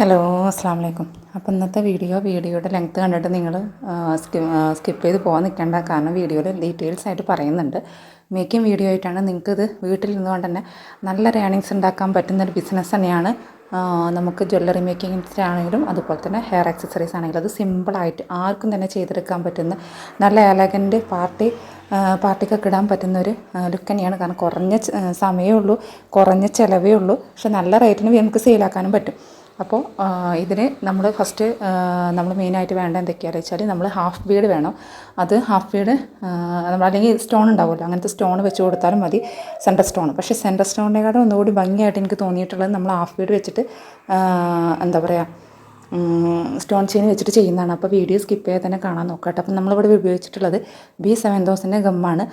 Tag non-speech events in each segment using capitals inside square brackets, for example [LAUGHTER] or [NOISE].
Hello അസ്സാം വലൈക്കും അപ്പോൾ ഇന്നത്തെ വീഡിയോ വീഡിയോയുടെ ലെങ്ത് കണ്ടിട്ട് നിങ്ങൾ സ്കിപ്പ് ചെയ്ത് പോകാൻ നിൽക്കേണ്ട. കാരണം വീഡിയോയിൽ ഡീറ്റെയിൽസ് ആയിട്ട് പറയുന്നുണ്ട്. മേക്കിംഗ് വീഡിയോ ആയിട്ടാണ് നിങ്ങൾക്കിത് വീട്ടിൽ നിന്നുകൊണ്ട് തന്നെ നല്ല ഏണിങ്സ് ഉണ്ടാക്കാൻ പറ്റുന്നൊരു ബിസിനസ് തന്നെയാണ്. നമുക്ക് ജ്വല്ലറി മേക്കിങ്ങിന്റെ ആണെങ്കിലും അതുപോലെ തന്നെ ഹെയർ ആക്സസറീസ് ആണെങ്കിലും അത് സിമ്പിളായിട്ട് ആർക്കും തന്നെ ചെയ്തെടുക്കാൻ പറ്റുന്ന നല്ല എലഗന്റ് പാർട്ടി പാർട്ടിക്കൊക്കെ ഇടാൻ പറ്റുന്ന ഒരു ലുക്ക് തന്നെയാണ്. കാരണം കുറഞ്ഞ സമയമേ ഉള്ളൂ കുറഞ്ഞ ചിലവേ ഉള്ളൂ. പക്ഷെ നല്ല റേറ്റിന് നമുക്ക് സെയിലാക്കാനും പറ്റും. അപ്പോൾ ഇതിന് നമ്മൾ ഫസ്റ്റ് നമ്മൾ മെയിനായിട്ട് വേണ്ട എന്തൊക്കെയാണെന്ന് വെച്ചാൽ നമ്മൾ ഹാഫ് ബീഡ് വേണം. അത് ഹാഫ് ബീഡ് നമ്മൾ അല്ലെങ്കിൽ സ്റ്റോൺ ഉണ്ടാവുമല്ലോ അങ്ങനത്തെ സ്റ്റോൺ വെച്ച് കൊടുത്താലും മതി സെന്റർ സ്റ്റോൺ പക്ഷേ സെന്റർ സ്റ്റോണിനെക്കാളും ഒന്നുകൂടി ഭംഗിയായിട്ട് എനിക്ക് തോന്നിയിട്ടുള്ളത് നമ്മൾ ഹാഫ് ബീഡ് വെച്ചിട്ട് എന്താ പറയുക സ്റ്റോൺ ചെയിൻ വെച്ചിട്ട് ചെയ്യുന്നതാണ്. അപ്പോൾ വീഡിയോ സ്കിപ്പ് ചെയ്യാതെ തന്നെ കാണാൻ നോക്കട്ടെ. അപ്പം നമ്മളിവിടെ ഉപയോഗിച്ചിട്ടുള്ളത് ബി സെവൻ തൗസൻഡിന്റെ ഗമ്മാണ്.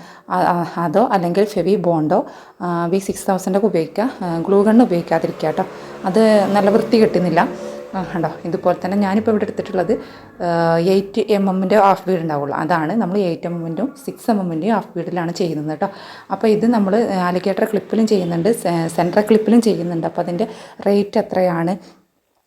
അതോ അല്ലെങ്കിൽ ഫെവി ബോണ്ടോ ബി സിക്സ് തൗസൻഡ് ഒക്കെ ഉപയോഗിക്കുക. ഗ്ലൂ ഗണ്ണ് ഉപയോഗിക്കാതിരിക്കുക കേട്ടോ. അത് നല്ല വൃത്തി കിട്ടുന്നില്ല. ഉണ്ടോ ഇതുപോലെ തന്നെ ഞാനിപ്പോൾ ഇവിടെ എടുത്തിട്ടുള്ളത് എയ്റ്റ് എം എമ്മിന്റെ ഹാഫ് ബീഡ് ഉണ്ടാവുള്ളൂ. അതാണ് നമ്മൾ എയ്റ്റ് എം എമ്മിന്റെയും സിക്സ് എം എമ്മിന്റെയും ഹാഫ് ബീഡിലാണ് ചെയ്യുന്നത് കേട്ടോ. അപ്പോൾ ഇത് നമ്മൾ അലിക്കേറ്റർ ക്ലിപ്പിലും ചെയ്യുന്നുണ്ട് സെൻട്രൽ ക്ലിപ്പിലും ചെയ്യുന്നുണ്ട്. അപ്പോൾ അതിന്റെ റേറ്റ് എത്രയാണ്?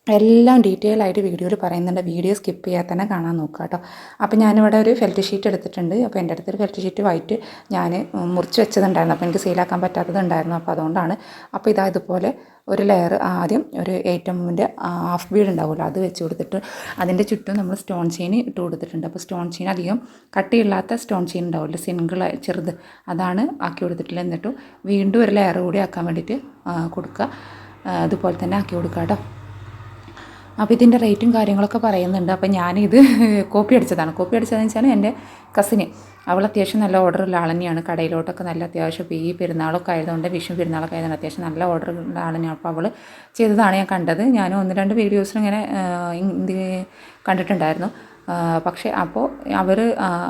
എല്ലാം ഡീറ്റെയിൽ ആയിട്ട് വീഡിയോയിൽ പറയുന്നുണ്ട്. വീഡിയോ സ്കിപ്പ് ചെയ്യാതെ തന്നെ കാണാൻ നോക്കുക കേട്ടോ. അപ്പോൾ ഞാനിവിടെ ഒരു ഫെൽറ്റ് ഷീറ്റ് എടുത്തിട്ടുണ്ട്. അപ്പോൾ എന്റെ അടുത്തൊരു ഫെൽറ്റ് ഷീറ്റ് വൈറ്റ് ഞാൻ മുറിച്ച് വെച്ചതുണ്ടായിരുന്നു. അപ്പോൾ എനിക്ക് സെയിലാക്കാൻ പറ്റാത്തത് ഉണ്ടായിരുന്നു അപ്പോൾ അതുകൊണ്ടാണ്. അപ്പോൾ ഇതാ ഇതുപോലെ ഒരു ലെയർ ആദ്യം ഒരു എയ്റ്റ് ഹാഫ് ബീഡ് ഉണ്ടാവുമല്ലോ അത് വെച്ച് കൊടുത്തിട്ട് അതിന്റെ ചുറ്റും നമ്മൾ സ്റ്റോൺ ചെയിൻ ഇട്ട് കൊടുത്തിട്ടുണ്ട്. അപ്പോൾ സ്റ്റോൺ ചെയിൻ അധികം കട്ടിയില്ലാത്ത സ്റ്റോൺ ചെയിൻ ഉണ്ടാവില്ല. സിംഗിൾ ചെറുത്. അതാണ് ആക്കി കൊടുത്തിട്ടില്ല എന്നിട്ടും വീണ്ടും ഒരു ലെയർ കൂടി ആക്കാൻ വേണ്ടിയിട്ട് കൊടുക്കുക. അതുപോലെ തന്നെ ആക്കി കൊടുക്കുക കേട്ടോ. അപ്പോൾ ഇതിന്റെ റേറ്റും കാര്യങ്ങളൊക്കെ പറയുന്നുണ്ട്. അപ്പോൾ ഞാനിത് [LAUGHS] കോപ്പി അടിച്ചതാണ്. കോപ്പി അടിച്ചതെന്ന് വെച്ചാൽ എന്റെ കസിന് അവൾ അത്യാവശ്യം നല്ല ഓർഡറുള്ള ആൾ തന്നെയാണ് കടയിലോട്ടൊക്കെ നല്ല അത്യാവശ്യം ഈ പെരുന്നാളൊക്കെ ആയതുകൊണ്ട് വിഷു പെരുന്നാളൊക്കെ ആയതുകൊണ്ട് അത്യാവശ്യം നല്ല ഓർഡർ ഉള്ള ആൾ തന്നെയാണ് അപ്പോൾ അവൾ ചെയ്തതാണ് ഞാൻ കണ്ടത്. ഞാനും ഒന്ന് രണ്ട് വീഡിയോസിൽ ഇങ്ങനെ കണ്ടിട്ടുണ്ടായിരുന്നു. പക്ഷേ അപ്പോൾ അവർ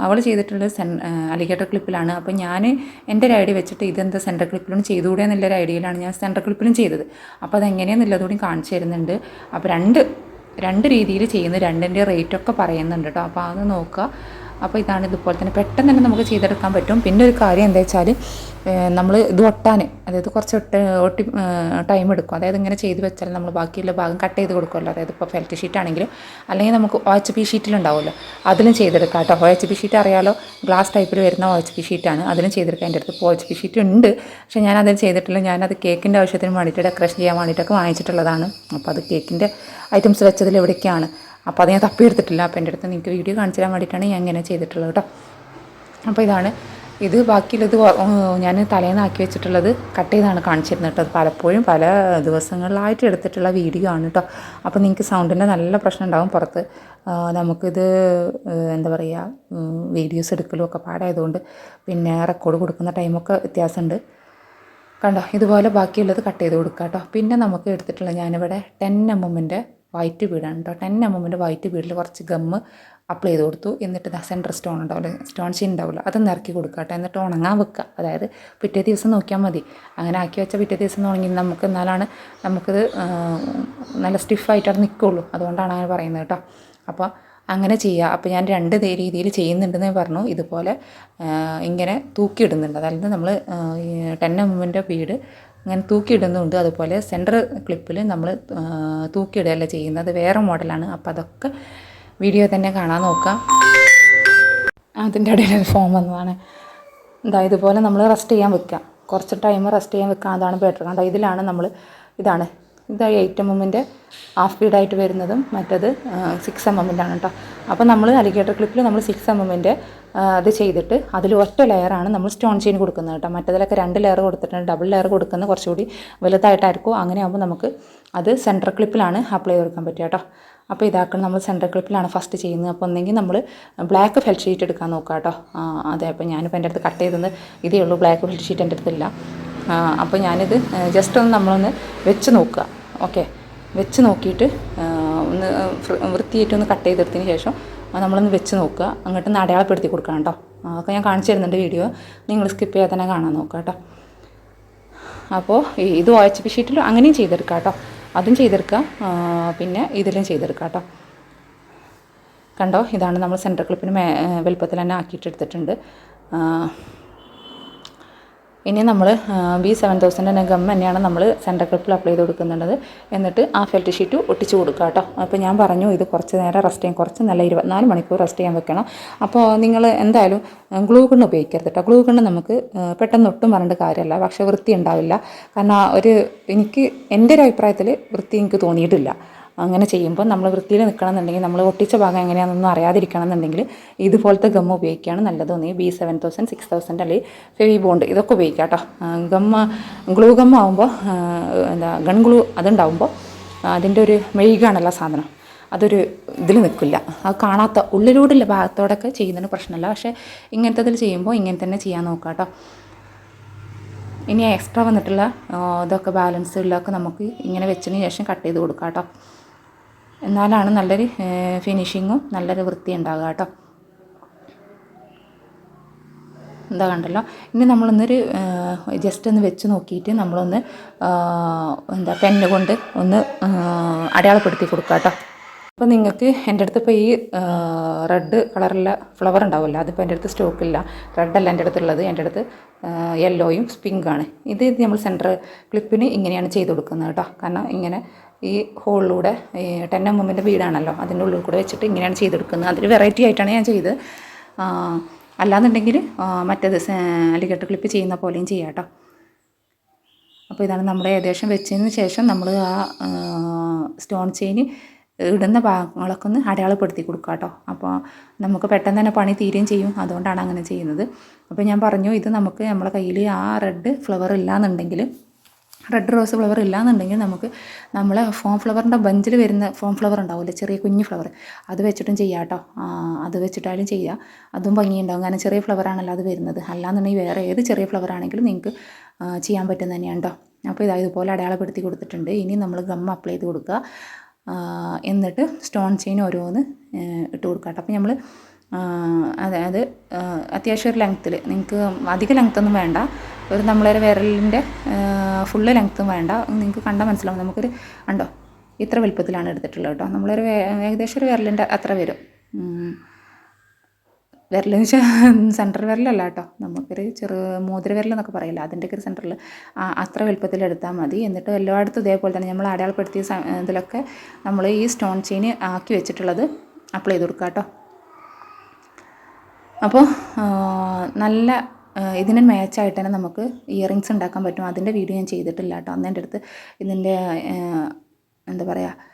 അവൾ ചെയ്തിട്ടുള്ളത് സെൻ അലിഗേറ്റർ ക്ലിപ്പിലാണ്. അപ്പോൾ ഞാൻ എന്റെ ഒരു ഐഡിയ വെച്ചിട്ട് ഇതെന്താ സെന്റർ ക്ലിപ്പിലും ചെയ്തുകൂടെ എന്നുള്ളൊരു ഐഡിയയിലാണ് ഞാൻ സെന്റർ ക്ലിപ്പിലും ചെയ്തത്. അപ്പോൾ അതെങ്ങനെയാണെന്നുള്ളത് കൂടി കാണിച്ചു തരുന്നുണ്ട്. അപ്പോൾ രണ്ട് രണ്ട് രീതിയിൽ ചെയ്യുന്ന രണ്ടിന്റെ റേറ്റൊക്കെ പറയുന്നുണ്ട് കേട്ടോ. അപ്പോൾ അത് നോക്കുക. അപ്പോൾ ഇതാണ് ഇതുപോലെ തന്നെ. പെട്ടെന്ന് തന്നെ നമുക്ക് ചെയ്തെടുക്കാൻ പറ്റും. പിന്നെ ഒരു കാര്യം എന്താ വെച്ചാൽ നമ്മൾ ഇത് ഒട്ടാൻ അതായത് കുറച്ച് ഒട്ട് ഒട്ടി ടൈം എടുക്കും. അതായത് ഇങ്ങനെ ചെയ്ത് വെച്ചാൽ നമ്മൾ ബാക്കിയുള്ള ഭാഗം കട്ട് ചെയ്ത് കൊടുക്കുമല്ലോ. അതായത് ഇപ്പോൾ ഫെൽറ്റ് ഷീറ്റ് ആണെങ്കിലും അല്ലെങ്കിൽ നമുക്ക് ഒ എച്ച് പി ഷീറ്റിലുണ്ടാവുമല്ലോ അതിലും ചെയ്തെടുക്കാം കേട്ടോ. ഒ എച്ച് പി ഷീറ്റ് അറിയാലോ? ഗ്ലാസ് ടൈപ്പിൽ വരുന്ന ഒ എച്ച് പി ഷീറ്റാണ് അതിലും ചെയ്തെടുക്കാം. എന്റെ അടുത്ത് ഇപ്പോൾ ഒ എച്ച് പി ഷീറ്റ് ഉണ്ട്. പക്ഷേ ഞാൻ അതിൽ ചെയ്തിട്ടില്ല. ഞാനത് കേക്കിന്റെ ആവശ്യത്തിന് വേണ്ടിയിട്ട് ഡെക്കറേഷൻ ചെയ്യാൻ വേണ്ടിയിട്ടൊക്കെ വാങ്ങിച്ചിട്ടുള്ളതാണ്. അപ്പോൾ അത് കേക്കിന്റെ ഐറ്റംസ് വെച്ചതിൽ എവിടേക്കാണ്? അപ്പോൾ അത് ഞാൻ തപ്പിയെടുത്തിട്ടില്ല അപ്പോൾ എന്റെ അടുത്ത് നിങ്ങൾക്ക് വീഡിയോ കാണിച്ചു തരാൻ വേണ്ടിയിട്ടാണ് ഞാൻ ഇങ്ങനെ ചെയ്തിട്ടുള്ളത് കേട്ടോ. അപ്പോൾ ഇതാണ്. ഇത് ബാക്കിയുള്ളത് ഞാൻ തലേന്ന് ആക്കി വെച്ചിട്ടുള്ളത് കട്ട് ചെയ്താണ് കാണിച്ചിരുന്നത് കേട്ടോ. പലപ്പോഴും പല ദിവസങ്ങളിലായിട്ട് എടുത്തിട്ടുള്ള വീഡിയോ ആണ് കേട്ടോ. അപ്പോൾ നിങ്ങൾക്ക് സൗണ്ടിന്റെ നല്ല പ്രശ്നം ഉണ്ടാകും പുറത്ത്. നമുക്കിത് എന്താ പറയുക വീഡിയോസ് എടുക്കലും ഒക്കെ പാടായതുകൊണ്ട് പിന്നെ റെക്കോർഡ് കൊടുക്കുന്ന ടൈമൊക്കെ വ്യത്യാസമുണ്ട്. കണ്ടോ? ഇതുപോലെ ബാക്കിയുള്ളത് കട്ട് ചെയ്ത് കൊടുക്കുക കേട്ടോ പിന്നെ നമുക്ക് എടുത്തിട്ടുള്ള ഞാനിവിടെ ടെൻ എം എമ്മിന്റെ വൈറ്റ് ബീഡാണ് കേട്ടോ ടെൻ എം എമ്മിന്റെ വൈറ്റ് ബീഡിൽ കുറച്ച് ഗമ്മ് അപ്ലൈ ചെയ്ത് കൊടുത്തു. എന്നിട്ട് ഇതാ സെന്റർ സ്റ്റോൺ ഉണ്ടാവില്ല? സ്റ്റോൺ ഷീൻ ഉണ്ടാവില്ല. അത് നിറക്കി കൊടുക്കുക കേട്ടോ എന്നിട്ട് ഉണങ്ങാൻ വെക്കുക അതായത് പിറ്റേ ദിവസം നോക്കിയാൽ മതി. അങ്ങനെ ആക്കി വെച്ചാൽ പിറ്റേ ദിവസം ഉണങ്ങി നമുക്ക് എന്നാലാണ് നമുക്കിത് നല്ല സ്റ്റിഫായിട്ട് അത് നിൽക്കുള്ളൂ അതുകൊണ്ടാണ് അങ്ങനെ പറയുന്നത് കേട്ടോ അപ്പോൾ അങ്ങനെ ചെയ്യുക അപ്പോൾ ഞാൻ രണ്ട് രീതിയിൽ ചെയ്യുന്നുണ്ടെന്ന് പറഞ്ഞു. ഇതുപോലെ ഇങ്ങനെ തൂക്കിയിടുന്നുണ്ട്. അതായത് നമ്മൾ ടെൻ എമ്മിന്റെ വീട് ഇങ്ങനെ തൂക്കിയിടുന്നുണ്ട്. അതുപോലെ സെന്റർ ക്ലിപ്പിൽ നമ്മൾ തൂക്കിയിടുകയല്ല ചെയ്യുന്നത്. വേറെ മോഡലാണ് അപ്പോൾ അതൊക്കെ വീഡിയോ തന്നെ കാണാൻ നോക്കാം. അതിന്റെ ഇടയിൽ ഫോം വന്നതാണ്. എന്താ ഇതുപോലെ നമ്മൾ റെസ്റ്റ് ചെയ്യാൻ വെക്കുക കുറച്ച് ടൈം റെസ്റ്റ് ചെയ്യാൻ വെക്കുക അതാണ് ബെറ്റർ കണ്ടോ? ഇതിലാണ് നമ്മൾ ഇതാണ് ഇത് എയ്റ്റ് എം എമ്മിന്റെ ഹാഫ് ബീഡായിട്ട് വരുന്നതും മറ്റത് സിക്സ് എം എമ്മിന്റെ കേട്ടോ അപ്പോൾ നമ്മൾ അലിഗേറ്റർ ക്ലിപ്പിൽ നമ്മൾ സിക്സ് എം എമ്മിന്റെ അത് ചെയ്തിട്ട് അതിൽ ഒറ്റ ലെയറാണ് നമ്മൾ സ്റ്റോൺ ചെയിൻ കൊടുക്കുന്നത് കേട്ടോ മറ്റതിലൊക്കെ രണ്ട് ലെയർ കൊടുത്തിട്ടുണ്ട്. ഡബിൾ ലെയർ കൊടുക്കുന്നത് കുറച്ചുകൂടി വലുതായിട്ടായിരിക്കും. അങ്ങനെ ആകുമ്പോൾ നമുക്ക് അത് സെന്റർ ക്ലിപ്പിലാണ് അപ്ലൈ ചെയ്ത് കൊടുക്കാൻ പറ്റുക കേട്ടോ അപ്പോൾ ഇതാക്കണം നമ്മൾ സെന്റർ ക്ലിപ്പിലാണ് ഫസ്റ്റ് ചെയ്യുന്നത്. അപ്പോൾ ഒന്നെങ്കിൽ നമ്മൾ ബ്ലാക്ക് ഫെൽറ്റ് ഷീറ്റ് എടുക്കാൻ നോക്കാം കേട്ടോ അതെ അപ്പോൾ ഞാനിപ്പോൾ എന്റെ അടുത്ത് കട്ട് ചെയ്തത് ഇതേ ഉള്ളൂ. ബ്ലാക്ക് ഫെൽറ്റ് ഷീറ്റ് എന്റെ അടുത്തില്ല അപ്പോൾ ഞാനിത് ജസ്റ്റ് ഒന്ന് നമ്മളൊന്ന് വെച്ച് നോക്കുക. ഓക്കെ. വെച്ച് നോക്കിയിട്ട് ഒന്ന് വൃത്തിയായിട്ട് ഒന്ന് കട്ട് ചെയ്തെടുത്തതിന് ശേഷം നമ്മളൊന്ന് വെച്ച് നോക്കുക. അങ്ങോട്ട് ഒന്ന് അടയാളപ്പെടുത്തി കൊടുക്കാം കേട്ടോ. അതൊക്കെ ഞാൻ കാണിച്ചു തരുന്നുണ്ട് വീഡിയോ. നിങ്ങൾ സ്കിപ്പ് ചെയ്യാതെ തന്നെ കാണാൻ നോക്കുക കേട്ടോ. അപ്പോൾ ഇത് ഒ എച്ച് പി ഷീറ്റിൽ അങ്ങനെയും ചെയ്തെടുക്കാം കേട്ടോ. അതും ചെയ്തെടുക്കുക. പിന്നെ ഇതിലും ചെയ്തെടുക്കാം കേട്ടോ. കണ്ടോ? ഇതാണ് നമ്മൾ സെന്റർ ക്ലിപ്പിന് വലുപ്പത്തിൽ തന്നെ ആക്കിയിട്ട് എടുത്തിട്ടുണ്ട്. ഇനി നമ്മൾ ബി സെവൻ തൗസൻഡിന്റെ ഗം തന്നെയാണ് നമ്മൾ സെന്റർ ക്ലിപ്പിൽ അപ്ലൈ ചെയ്ത് കൊടുക്കുന്നുള്ളത് എന്നിട്ട് ആ ഫെൽറ്റ് ഷീറ്റ് ഒട്ടിച്ച് കൊടുക്കുക കേട്ടോ. അപ്പോൾ ഞാൻ പറഞ്ഞു ഇത് കുറച്ച് നേരം റെസ്റ്റ് ചെയ്യാൻ കുറച്ച് നല്ല ഇരുപത്തിനാല് മണിക്കൂർ റെസ്റ്റ് ചെയ്യാൻ വെക്കണം. അപ്പോൾ നിങ്ങൾ എന്തായാലും ഗ്ലൂ കണ്ണ് ഉപയോഗിക്കരുത് കേട്ടോ. ഗ്ലൂ കണ്ണ് നമുക്ക് പെട്ടെന്ന് ഒട്ടും പറഞ്ഞിട്ട് കാര്യമല്ല. പക്ഷേ വൃത്തി ഉണ്ടാവില്ല കാരണം ഒരു എനിക്ക് എന്റെ ഒരു അഭിപ്രായത്തിൽ വൃത്തി എനിക്ക് തോന്നിയിട്ടില്ല. അങ്ങനെ ചെയ്യുമ്പോൾ നമ്മൾ വൃത്തിയിൽ നിൽക്കണമെന്നുണ്ടെങ്കിൽ നമ്മൾ ഒട്ടിച്ച ഭാഗം എങ്ങനെയാണെന്നൊന്നും അറിയാതിരിക്കണം എന്നുണ്ടെങ്കിൽ ഇതുപോലത്തെ ഗം ഉപയോഗിക്കുകയാണ് നല്ലത്. ഒന്നീ B seven thousand six thousand അല്ലെങ്കിൽ ഫെവി ബോണ്ട് ഇതൊക്കെ ഉപയോഗിക്കാം കേട്ടോ. ഗമ്മ ഗ്ലൂ ഗം ആകുമ്പോൾ എന്താ ഗൺ ഗ്ലൂ അതുണ്ടാവുമ്പോൾ അതിന്റെ ഒരു മെഴുകാണല്ലോ സാധനം. അതൊരു ഇതിൽ നിൽക്കില്ല. അത് കാണാത്ത ഉള്ളിലൂടെയുള്ള ഭാഗത്തോടൊക്കെ ചെയ്യുന്നതിന് പ്രശ്നമില്ല. പക്ഷേ ഇങ്ങനത്തെ ചെയ്യുമ്പോൾ ഇങ്ങനെ തന്നെ ചെയ്യാൻ നോക്കാം കേട്ടോ. ഇനി എക്സ്ട്രാ വന്നിട്ടുള്ള ഇതൊക്കെ ബാലൻസ് ഉള്ളതൊക്കെ നമുക്ക് ഇങ്ങനെ വെച്ചതിന് ശേഷം കട്ട് ചെയ്ത് കൊടുക്കാം കേട്ടോ. എന്നാലാണ് നല്ലൊരു ഫിനിഷിങ്ങും നല്ലൊരു വൃത്തി ഉണ്ടാകുക കേട്ടോ. എന്താ കണ്ടല്ലോ? ഇനി നമ്മളൊന്നൊരു ജസ്റ്റ് ഒന്ന് വെച്ച് നോക്കിയിട്ട് നമ്മളൊന്ന് എന്താ പെന്ന് കൊണ്ട് ഒന്ന് അടയാളപ്പെടുത്തി കൊടുക്കുക കേട്ടോ. അപ്പോൾ നിങ്ങൾക്ക് എന്റെ അടുത്ത് ഇപ്പോൾ ഈ റെഡ് കളറുള്ള ഫ്ലവർ ഉണ്ടാവില്ല അതിപ്പോൾ എന്റെ അടുത്ത് സ്റ്റോക്കില്ല റെഡല്ല എന്റെ അടുത്തുള്ളത്. എന്റെ അടുത്ത് യെല്ലോയും പിങ്കാണ് ഇത് നമ്മൾ സെന്റർ ക്ലിപ്പിന് ഇങ്ങനെയാണ് ചെയ്ത് കൊടുക്കുന്നത് കേട്ടോ. കാരണം ഇങ്ങനെ ഈ ഹോളിലൂടെ ഈ എം എമ്മിന്റെ വീടാണല്ലോ. അതിന്റെ ഉള്ളിൽ കൂടെ വെച്ചിട്ട് ഇങ്ങനെയാണ് ചെയ്തെടുക്കുന്നത്. അതിൽ വെറൈറ്റി ആയിട്ടാണ് ഞാൻ ചെയ്ത് അല്ലാന്നുണ്ടെങ്കിൽ മറ്റേത് അലികെട്ട് ക്ലിപ്പ് ചെയ്യുന്ന പോലെയും ചെയ്യാം കേട്ടോ. അപ്പോൾ ഇതാണ് നമ്മൾ ഏകദേശം വെച്ചതിന് ശേഷം നമ്മൾ ആ സ്റ്റോൺ ചെയിൻ ഇടുന്ന ഭാഗങ്ങളൊക്കെ ഒന്ന് അടയാളപ്പെടുത്തി കൊടുക്കുക കേട്ടോ. അപ്പോൾ നമുക്ക് പെട്ടെന്ന് തന്നെ പണി തീരുകയും ചെയ്യും. അതുകൊണ്ടാണ് അങ്ങനെ ചെയ്യുന്നത്. അപ്പോൾ ഞാൻ പറഞ്ഞു ഇത് നമുക്ക് നമ്മളെ കയ്യിൽ ആ റെഡ് ഫ്ലവർ ഇല്ലാന്നുണ്ടെങ്കിൽ റെഡ് റോസ് ഫ്ലവർ ഇല്ലാന്നുണ്ടെങ്കിൽ നമുക്ക് നമ്മളെ ഫോം ഫ്ലവറിന്റെ ബഞ്ചിൽ വരുന്ന ഫോം ഫ്ലവർ ഉണ്ടാവില്ല ചെറിയ കുഞ്ഞു ഫ്ലവർ അത് വെച്ചിട്ടും ചെയ്യാം കേട്ടോ. അത് വെച്ചിട്ടാലും ചെയ്യാം. അതും ഭംഗിയുണ്ടാവും. കാരണം ചെറിയ ഫ്ലവർ ആണല്ലോ അത് വരുന്നത്. അല്ലാന്നുണ്ടെങ്കിൽ വേറെ ഏത് ചെറിയ ഫ്ലവർ ആണെങ്കിലും നിങ്ങൾക്ക് ചെയ്യാൻ പറ്റുന്ന തന്നെയാണ് കേട്ടോ. അപ്പോൾ ഇതാ ഇതുപോലെ അടയാളപ്പെടുത്തി കൊടുത്തിട്ടുണ്ട്. ഇനി നമ്മൾ ഗം അപ്ലൈ ചെയ്ത് കൊടുക്കുക. എന്നിട്ട് സ്റ്റോൺ ചെയിൻ ഓരോന്ന് ഇട്ട് കൊടുക്കുക കേട്ടോ. അപ്പോൾ നമ്മൾ അതായത് അത്യാവശ്യം ഒരു ലെങ്ത്തിൽ നിങ്ങൾക്ക് അധിക ലെങ്ത്തൊന്നും വേണ്ട. ഒരു നമ്മളൊരു വിരലിന്റെ ഫുള്ള് ലെങ്ത്തും വേണ്ട. നിങ്ങൾക്ക് കണ്ടാൽ മനസ്സിലാവും. നമുക്കൊരു ഉണ്ടോ ഇത്ര വലുപ്പത്തിലാണ് എടുത്തിട്ടുള്ളത് കേട്ടോ നമ്മളൊരു ഏകദേശം ഒരു വിരലിന്റെ അത്ര വരും. വിരലെന്ന് വെച്ചാൽ സെന്റർ വിരലല്ല കേട്ടോ നമുക്കൊരു ചെറു മോതിര വിരൽ എന്നൊക്കെ പറയില്ല. അതിന്റെയൊക്കെ ഒരു സെന്ററിൽ അത്ര വലുപ്പത്തിൽ എടുത്താൽ മതി. എന്നിട്ട് എല്ലായിടത്തും ഇതേപോലെ തന്നെ നമ്മൾ അടയാളപ്പെടുത്തിയ ഇതിലൊക്കെ നമ്മൾ ഈ സ്റ്റോൺ ചെയിൻ ആക്കി വെച്ചിട്ടുള്ളത് അപ്ലൈ ചെയ്ത് കൊടുക്കുക കേട്ടോ അപ്പോൾ നല്ല ഇതിന് മാച്ചായിട്ട് തന്നെ നമുക്ക് ഇയറിങ്സ് ഉണ്ടാക്കാൻ പറ്റും. അതിന്റെ വീഡിയോ ഞാൻ ചെയ്തിട്ടില്ല കേട്ടോ. അന്ന് എന്റെ അടുത്ത് ഇതിന്റെ എന്താ പറയുക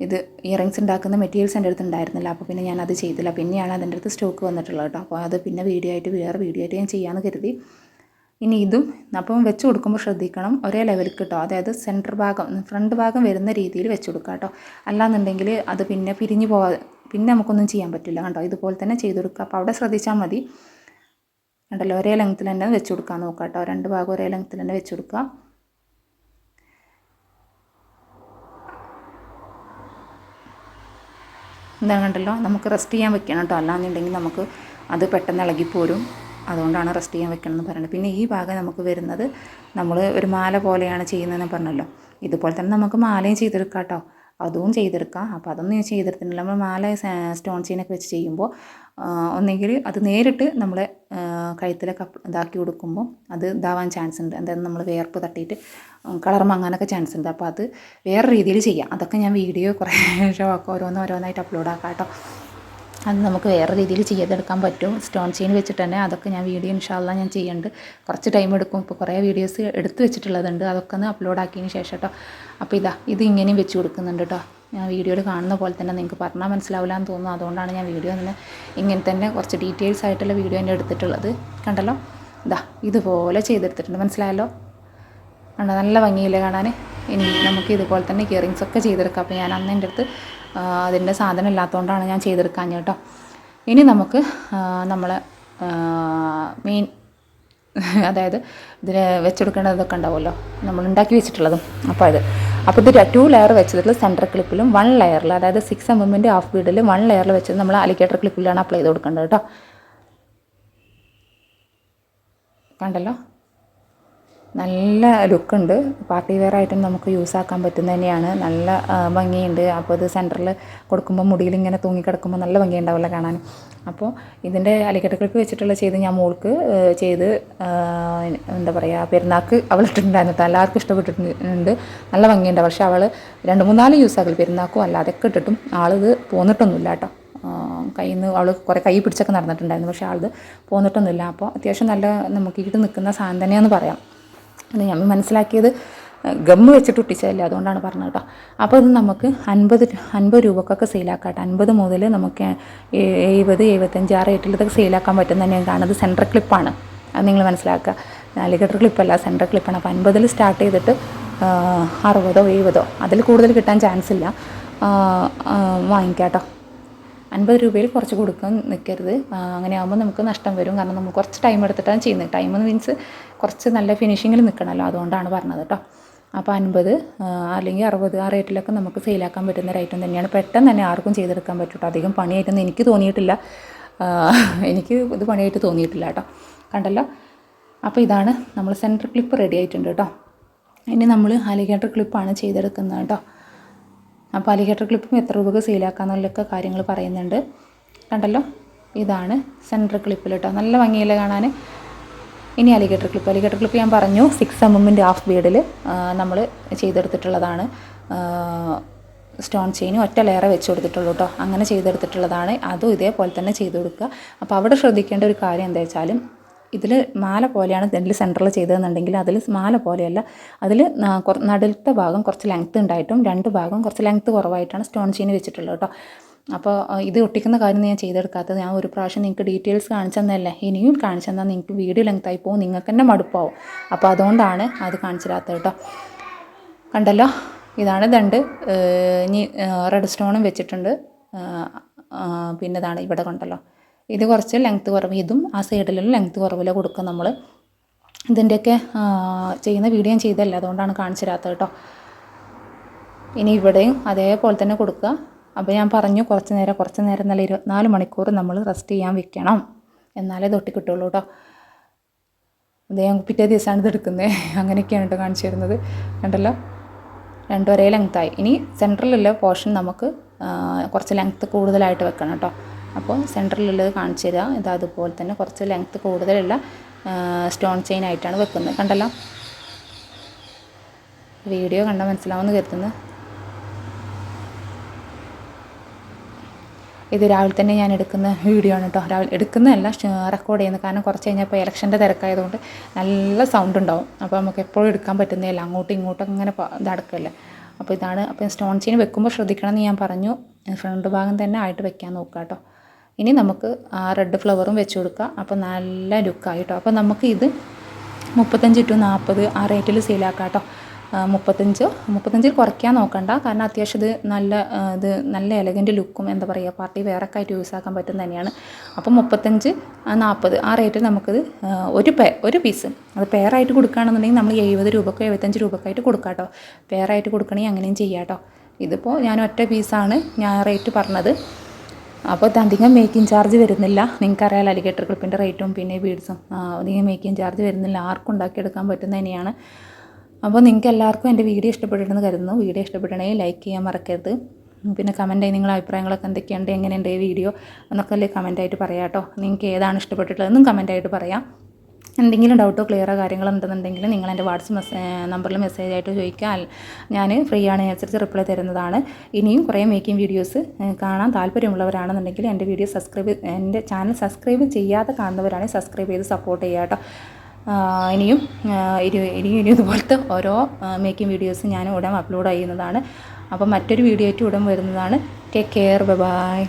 ഇത് ഇയറിങ്സ് ഉണ്ടാക്കുന്ന മെറ്റീരിയൽസ് എന്റെ അടുത്ത് ഉണ്ടായിരുന്നില്ല. അപ്പോൾ പിന്നെ ഞാൻ അത് ചെയ്തില്ല. പിന്നെയാണ് അതിന്റെ അടുത്ത് സ്റ്റോക്ക് വന്നിട്ടുള്ളത് കേട്ടോ. അപ്പോൾ അത് പിന്നെ വീഡിയോ ആയിട്ട് വേറെ വീഡിയോ ആയിട്ട് ഞാൻ ചെയ്യാമെന്ന് കരുതി. ഇനി ഇതും അപ്പം വെച്ച് കൊടുക്കുമ്പോൾ ശ്രദ്ധിക്കണം. ഒരേ ലെവലിൽ കിട്ടോ അതായത് സെന്റർ ഭാഗം ഫ്രണ്ട് ഭാഗം വരുന്ന രീതിയിൽ വെച്ച് കൊടുക്കുക കേട്ടോ അല്ലാന്നുണ്ടെങ്കിൽ അത് പിന്നെ പിരിഞ്ഞു പോവാ പിന്നെ നമുക്കൊന്നും ചെയ്യാൻ പറ്റില്ല കണ്ടോ? ഇതുപോലെ തന്നെ ചെയ്ത് കൊടുക്കുക അപ്പോൾ അവിടെ ശ്രദ്ധിച്ചാൽ മതി. കണ്ടല്ലോ ഒരേ ലെങ്ത്തിൽ തന്നെ വെച്ച് കൊടുക്കാൻ നോക്കുക കേട്ടോ. രണ്ട് ഭാഗം ഒരേ ലെങ്ത്തിൽ തന്നെ വെച്ച് കൊടുക്കുക. എന്താണ് കണ്ടല്ലോ നമുക്ക് റെസ്റ്റ് ചെയ്യാൻ വെക്കണം കേട്ടോ. അല്ലാന്നുണ്ടെങ്കിൽ നമുക്ക് അത് പെട്ടെന്ന് ഇളകിപ്പോരും. അതുകൊണ്ടാണ് റെസ്റ്റ് ചെയ്യാൻ വെക്കണം എന്ന് പറയുന്നത്. പിന്നെ ഈ ഭാഗം നമുക്ക് വരുന്നത് നമ്മൾ ഒരു മാല പോലെയാണ് ചെയ്യുന്നതെന്ന് പറഞ്ഞല്ലോ. ഇതുപോലെ തന്നെ നമുക്ക് മാലയും ചെയ്തെടുക്കാം കേട്ടോ. അതും ചെയ്തെടുക്കാം. അപ്പോൾ അതൊന്നും ഞാൻ ചെയ്തെടുത്തിട്ടില്ല. നമ്മൾ മാല സ്റ്റോൺ ചെയിനൊക്കെ വെച്ച് ചെയ്യുമ്പോൾ ഒന്നെങ്കിൽ അത് നേരിട്ട് നമ്മളെ ആ, കഴുത്തിലൊക്കെ ഇതാക്കി കൊടുക്കുമ്പോൾ അത് ഇതാവാൻ ചാൻസ് ഉണ്ട്. എന്തായാലും നമ്മൾ വേർപ്പ് തട്ടിയിട്ട് കളർ മങ്ങാനൊക്കെ ചാൻസ് ഉണ്ട്. അപ്പോൾ അത് വേറെ രീതിയിൽ ചെയ്യാം. അതൊക്കെ ഞാൻ വീഡിയോ കുറേ [LAUGHS] ഷോക്ക് ഓരോന്ന് ഓരോന്നായിട്ട് അപ്ലോഡ് ആക്കാം കേട്ടോ. അത് നമുക്ക് വേറെ രീതിയിൽ ചെയ്തെടുക്കാൻ പറ്റും. സ്റ്റോൺ ചെയിൻ വെച്ചിട്ട് തന്നെ അതൊക്കെ ഞാൻ വീഡിയോ ഇൻഷാല്ല ഞാൻ ചെയ്യുന്നുണ്ട് കുറച്ച് ടൈം എടുക്കും. ഇപ്പോൾ കുറേ വീഡിയോസ് എടുത്ത് വെച്ചിട്ടുള്ളതുണ്ട്. അതൊക്കെ ഒന്ന് അപ്ലോഡ് ആക്കിയതിന് ശേഷം കേട്ടോ അപ്പോൾ ഇതാ ഇത് ഇങ്ങനെയും വെച്ച് കൊടുക്കുന്നുണ്ട് കേട്ടോ ഞാൻ വീഡിയോയിൽ കാണുന്ന പോലെ തന്നെ നിങ്ങൾക്ക് പറഞ്ഞാൽ മനസ്സിലാവില്ല എന്ന് തോന്നുന്നു. അതുകൊണ്ടാണ് ഞാൻ വീഡിയോ തന്നെ ഇങ്ങനെ തന്നെ കുറച്ച് ഡീറ്റെയിൽസ് ആയിട്ടുള്ള വീഡിയോ എന്റെ എടുത്തിട്ടുള്ളത്. കണ്ടല്ലോ? ഇതാ ഇതുപോലെ ചെയ്തെടുത്തിട്ടുണ്ട്. മനസ്സിലായല്ലോ? കണ്ടോ? നല്ല ഭംഗിയില്ലേ കാണാൻ ഇനി നമുക്ക് ഇതുപോലെ തന്നെ ഇയറിങ്സ് ഒക്കെ ചെയ്തെടുക്കാം. അപ്പോൾ ഞാൻ അന്ന് എന്റെ അടുത്ത് അതിന്റെ സാധനം ഇല്ലാത്തതുകൊണ്ടാണ് ഞാൻ ചെയ്തെടുക്കാൻ കേട്ടോ. ഇനി നമുക്ക് നമ്മൾ മീൻ അതായത് ഇതിന് വെച്ചെടുക്കേണ്ടതൊക്കെ ഉണ്ടാവുമല്ലോ. നമ്മൾ ഉണ്ടാക്കി വെച്ചിട്ടുള്ളതും. അപ്പോൾ അത്. അപ്പോൾ ഇത് ടു ലെയർ വെച്ചിട്ടുള്ള സെന്റർ ക്ലിപ്പിലും വൺ ലെയറിൽ അതായത് സിക്സ് എം എമ്മിന്റെ ഹാഫ് ബീഡിൽ വൺ ലെയറിൽ വെച്ചത് നമ്മൾ അലിഗേറ്റർ ക്ലിപ്പിലാണ് അപ്ലൈ ചെയ്ത് കൊടുക്കേണ്ടത് കേട്ടോ. കണ്ടല്ലോ? നല്ല ലുക്കുണ്ട്. പാർട്ടി വെയർ ആയിട്ടും നമുക്ക് യൂസ് ആക്കാൻ പറ്റുന്ന തന്നെയാണ്. നല്ല ഭംഗിയുണ്ട്. അപ്പോൾ ഇത് സെന്ററിൽ കൊടുക്കുമ്പോൾ മുടിയിൽ ഇങ്ങനെ തൂങ്ങിക്കിടക്കുമ്പോൾ നല്ല ഭംഗിയുണ്ടാവില്ല കാണാൻ. അപ്പോൾ ഇതിന്റെ ക്ലിപ്പ് വെച്ചിട്ടുള്ള ചെയ്ത് ഞാൻ മോൾക്ക് ചെയ്ത് എന്താ പറയുക പെരുന്നാൾക്ക് ഇട്ടിട്ടുണ്ടായിരുന്നു എല്ലാവർക്കും ഇഷ്ടപ്പെട്ടിട്ടുണ്ട്. നല്ല ഭംഗിയുണ്ട്. പക്ഷേ അവൾ രണ്ട് മൂന്നാൽ യൂസ് ആക്കില്ല. പെരുന്നാൾക്കും അല്ലാതൊക്കെ ഇട്ടിട്ടും ആളിത് പോന്നിട്ടൊന്നുമില്ല കേട്ടോ. കയ്യിൽ നിന്ന് അവൾ കുറേ കൈ പിടിച്ചൊക്കെ നടന്നിട്ടുണ്ടായിരുന്നു. പക്ഷേ ആളിത് പോന്നിട്ടൊന്നുമില്ല. അപ്പോൾ അത്യാവശ്യം നല്ല നമുക്ക് ഇട്ട് നിൽക്കുന്ന സാധനം തന്നെയാണെന്ന് പറയാം. അത് ഞാൻ മനസ്സിലാക്കിയത് ഗമ്മ് വെച്ചിട്ട് ഒട്ടിച്ചതല്ലേ അതുകൊണ്ടാണ് പറഞ്ഞത് കേട്ടോ. അപ്പോൾ ഇത് നമുക്ക് അൻപത് അൻപത് രൂപക്കൊക്കെ സെയിലാക്കാം കേട്ടോ. അൻപത് മുതൽ നമുക്ക് എഴുപത് എഴുപത്തഞ്ച് ആ റേറ്റിലതൊക്കെ സെയിലാക്കാൻ പറ്റും തന്നെയാണ്. കാണുന്നത് സെന്റർ ക്ലിപ്പാണ് അത് നിങ്ങൾ മനസ്സിലാക്കുക. നാലിഗട്ടർ ക്ലിപ്പല്ല സെന്റർ ക്ലിപ്പാണ് അപ്പോൾ അൻപതിൽ സ്റ്റാർട്ട് ചെയ്തിട്ട് അറുപതോ എഴുപതോ അതിൽ കൂടുതൽ കിട്ടാൻ ചാൻസ് ഇല്ല. വാങ്ങിക്കാം കേട്ടോ. അൻപത് രൂപയിൽ കുറച്ച് കൊടുക്കാൻ നിൽക്കരുത്. അങ്ങനെ ആകുമ്പോൾ നമുക്ക് നഷ്ടം വരും. കാരണം നമ്മൾ കുറച്ച് ടൈം എടുത്തിട്ടാണ് ചെയ്യുന്നത്. ടൈം എന്ന് മീൻസ് കുറച്ച് നല്ല ഫിനിഷിങ്ങിൽ നിൽക്കണമല്ലോ അതുകൊണ്ടാണ് പറഞ്ഞത് കേട്ടോ അപ്പോൾ അൻപത് അല്ലെങ്കിൽ അറുപത് ആ റേറ്റിലൊക്കെ നമുക്ക് സെയിലാക്കാൻ പറ്റുന്ന ഒരു ഐറ്റം തന്നെയാണ്. പെട്ടെന്ന് തന്നെ ആർക്കും ചെയ്തെടുക്കാൻ പറ്റും അധികം പണിയായിട്ടൊന്നും എനിക്ക് തോന്നിയിട്ടില്ല. എനിക്ക് ഇത് പണിയായിട്ട് തോന്നിയിട്ടില്ല കേട്ടോ കണ്ടല്ലോ? അപ്പോൾ ഇതാണ് നമ്മൾ സെന്റർ ക്ലിപ്പ് റെഡി ആയിട്ടുണ്ട് കേട്ടോ ഇനി നമ്മൾ അലിഗേറ്റർ ക്ലിപ്പാണ് ചെയ്തെടുക്കുന്നത് കേട്ടോ അപ്പോൾ അലിഗേറ്റർ ക്ലിപ്പും എത്ര രൂപക്ക് സെയിലാക്കാന്നുള്ളൊക്കെ കാര്യങ്ങൾ പറയുന്നുണ്ട്. കണ്ടല്ലോ? ഇതാണ് സെന്റർ ക്ലിപ്പിൽ കേട്ടോ നല്ല ഭംഗിയില്ല കാണാൻ? ഇനി അലിഗേറ്റർ ക്ലിപ്പ്. അലിഗേറ്റർ ക്ലിപ്പ് ഞാൻ പറഞ്ഞു സിക്സ് എം എമ്മിന്റെ ഹാഫ് ബീഡിൽ നമ്മൾ ചെയ്തെടുത്തിട്ടുള്ളതാണ്. സ്റ്റോൺ ചെയിൻ ഒറ്റ ലെയർ വെച്ച് കൊടുത്തിട്ടുള്ളൂ കേട്ടോ അങ്ങനെ ചെയ്തെടുത്തിട്ടുള്ളതാണ്. അതും ഇതേപോലെ തന്നെ ചെയ്ത് കൊടുക്കുക. അപ്പോൾ അവിടെ ശ്രദ്ധിക്കേണ്ട ഒരു കാര്യം എന്താ വെച്ചാലും ഇതിൽ മാല പോലെയാണ് ഇതിൽ സെന്ററിൽ ചെയ്തതെന്നുണ്ടെങ്കിൽ അതിൽ മാല പോലെയല്ല. അതിൽ നടുത്ത ഭാഗം കുറച്ച് ലെങ്ത്ത് ഉണ്ടായിട്ടും രണ്ട് ഭാഗം കുറച്ച് ലെങ്ത്ത് കുറവായിട്ടാണ് സ്റ്റോൺ ചെയിൻ വെച്ചിട്ടുള്ളത് കേട്ടോ. അപ്പോൾ ഇത് ഒട്ടിക്കുന്ന കാര്യം ഞാൻ ചെയ്തെടുക്കാത്തത് ഞാൻ ഒരു പ്രാവശ്യം നിങ്ങൾക്ക് ഡീറ്റെയിൽസ് കാണിച്ചു തന്നല്ലേ ഇനിയും കാണിച്ചു തന്നാൽ നിങ്ങൾക്ക് വീഡിയോ ലെങ്ത് ആയി പോകും നിങ്ങൾക്ക് തന്നെ മടുപ്പാവും. അപ്പോൾ അതുകൊണ്ടാണ് അത് കാണിച്ചു തരാത്തത് കേട്ടോ. കണ്ടല്ലോ? ഇതാണ് ദണ്ട് ഇനി റെഡ് സ്റ്റോണും വെച്ചിട്ടുണ്ട്. പിന്നെ ഇതാണ് ഇവിടെ കണ്ടല്ലോ. ഇത് കുറച്ച് ലെങ്ത്ത് കുറവ് ഇതും ആ സൈഡിലുള്ള ലെങ്ത്ത് കുറവിൽ കൊടുക്കുക നമ്മൾ ഇതിന്റെയൊക്കെ ചെയ്യുന്ന വീഡിയോ ഞാൻ ചെയ്തല്ല അതുകൊണ്ടാണ് കാണിച്ചു തരാത്തത് കേട്ടോ ഇനി ഇവിടെയും അതേപോലെ തന്നെ കൊടുക്കുക. അപ്പോൾ ഞാൻ പറഞ്ഞു കുറച്ച് നേരം കുറച്ച് നേരം നല്ല ഇരുപത്തിനാല് മണിക്കൂർ നമ്മൾ റെസ്റ്റ് ചെയ്യാൻ വെക്കണം. എന്നാലേ തൊട്ടി കിട്ടുള്ളൂ കേട്ടോ അത് ഞാൻ പിറ്റേ ദിവസമാണ് ഇത് എടുക്കുന്നത് അങ്ങനെയൊക്കെയാണ് കേട്ടോ കാണിച്ചു തരുന്നത്. കണ്ടല്ലോ? രണ്ടും ഒരേ ലെങ്ത്തായി ഇനി സെൻട്രലുള്ള പോർഷൻ നമുക്ക് കുറച്ച് ലെങ്ത്ത് കൂടുതലായിട്ട് വെക്കണം കേട്ടോ അപ്പോൾ സെന്ററിലുള്ളത് കാണിച്ചു തരാം. ഇത് അതുപോലെ തന്നെ കുറച്ച് ലെങ്ത്ത് കൂടുതലുള്ള സ്റ്റോൺ ചെയിൻ ആയിട്ടാണ് വെക്കുന്നത്. കണ്ടല്ലോ? വീഡിയോ കണ്ടാൽ മനസ്സിലാവുമെന്ന് കരുതുന്നു. ഇത് രാവിലെ തന്നെ ഞാൻ എടുക്കുന്ന വീഡിയോ ആണ് കേട്ടോ. രാവിലെ എടുക്കുന്നതല്ല റെക്കോർഡ് ചെയ്യുന്നത്. കാരണം കുറച്ച് കഴിഞ്ഞപ്പോൾ ഇലക്ഷന്റെ തിരക്കായതുകൊണ്ട് നല്ല സൗണ്ട് ഉണ്ടാവും. അപ്പോൾ നമുക്ക് എപ്പോഴും എടുക്കാൻ പറ്റുന്നതല്ല. അങ്ങോട്ടും ഇങ്ങോട്ടും അങ്ങനെ ഇതടക്കല്ലേ അപ്പോൾ ഇതാണ്. അപ്പോൾ സ്റ്റോൺ ചെയിൻ വെക്കുമ്പോൾ ശ്രദ്ധിക്കണം എന്ന് ഞാൻ പറഞ്ഞു. ഫ്രണ്ട് ഭാഗം തന്നെ ആയിട്ട് വെക്കാൻ നോക്കുക കേട്ടോ. ഇനി നമുക്ക് ആ റെഡ് ഫ്ലവറും വെച്ച് കൊടുക്കുക അപ്പോൾ നല്ല ലുക്കായി കേട്ടോ. അപ്പോൾ നമുക്ക് ഇത് മുപ്പത്തഞ്ച് ടു നാൽപ്പത് ആ റേറ്റിൽ സെയിലാക്കാം കേട്ടോ മുപ്പത്തഞ്ചോ മുപ്പത്തഞ്ച്? മുപ്പത്തഞ്ചിൽ കുറയ്ക്കാൻ നോക്കണ്ട. കാരണം അത്യാവശ്യം ഇത് നല്ല ഇത് നല്ല എലഗന്റ് ലുക്കും എന്താ പറയുക പാർട്ടി വേറൊക്കെ ആയിട്ട് യൂസ് ആക്കാൻ പറ്റുന്ന തന്നെയാണ്. അപ്പോൾ മുപ്പത്തഞ്ച് നാൽപ്പത് ആ റേറ്റിൽ നമുക്കിത് ഒരു പേ ഒരു പീസ് അത് പെയറായിട്ട് കൊടുക്കുകയാണെന്നുണ്ടെങ്കിൽ നമ്മൾ എഴുപത് രൂപക്കോ എഴുപത്തഞ്ച് രൂപക്കായിട്ട് കൊടുക്കാം കേട്ടോ പെയറായിട്ട് കൊടുക്കണമെങ്കിൽ അങ്ങനെയും ചെയ്യാം കേട്ടോ ഇതിപ്പോൾ ഞാൻ ഒറ്റ പീസാണ് ഞാൻ റേറ്റ് പറഞ്ഞത്. അപ്പോൾ അധികം മേക്കിംഗ് ചാർജ് വരുന്നില്ല. നിങ്ങൾക്കറിയാലോ അലിഗേറ്റർ ക്ലിപ്പിന്റെ റേറ്റും പിന്നെ ബീഡ്സും അധികം മേക്കിംഗ് ചാർജ് വരുന്നില്ല. ആർക്കും ഉണ്ടാക്കിയെടുക്കാൻ പറ്റുന്ന അപ്പോൾ നിങ്ങൾക്ക് എല്ലാവർക്കും എന്റെ വീഡിയോ ഇഷ്ടപ്പെട്ടിട്ടുണ്ടെന്ന് കരുതുന്നു. വീഡിയോ ഇഷ്ടപ്പെടണമെങ്കിൽ ലൈക്ക് ചെയ്യാൻ മറക്കരുത്. പിന്നെ കമന്റായി നിങ്ങളുടെ അഭിപ്രായങ്ങളൊക്കെ എന്തൊക്കെയുണ്ട് എങ്ങനെയുണ്ട് ഈ വീഡിയോ എന്നൊക്കെ അല്ലേ കമന്റായിട്ട് പറയാം കേട്ടോ. നിങ്ങൾക്ക് ഏതാണ് ഇഷ്ടപ്പെട്ടിട്ടുള്ളതെന്നും കമന്റായിട്ട് പറയാം. എന്തെങ്കിലും ഡൗട്ടോ ക്ലിയറോ കാര്യങ്ങളോ ഉണ്ടെന്നുണ്ടെങ്കിൽ നിങ്ങൾ എന്റെ വാട്സപ്പ് മെസ്സേ നമ്പറിൽ മെസ്സേജ് ആയിട്ട് ചോദിക്കാൻ ഞാൻ ഫ്രീ ആണ് അനുസരിച്ച് റിപ്ലൈ തരുന്നതാണ്. ഇനിയും കുറേ മേക്കിംഗ് വീഡിയോസ് കാണാൻ താല്പര്യമുള്ളവരാണെന്നുണ്ടെങ്കിൽ എന്റെ വീഡിയോ സബ്സ്ക്രൈബ് എന്റെ ചാനൽ സബ്സ്ക്രൈബ് ചെയ്യാതെ കാണുന്നവരാണെങ്കിൽ സബ്സ്ക്രൈബ് ചെയ്ത് സപ്പോർട്ട് ചെയ്യുക കേട്ടോ. ഇനിയും ഇനിയും ഇനിയും ഇതുപോലത്തെ ഓരോ മേക്കിംഗ് വീഡിയോസ് ഞാൻ ഉടൻ അപ്ലോഡ് ചെയ്യുന്നതാണ്. അപ്പോൾ മറ്റൊരു വീഡിയോ ആയിട്ട് ഉടൻ വരുന്നതാണ്. Take care bye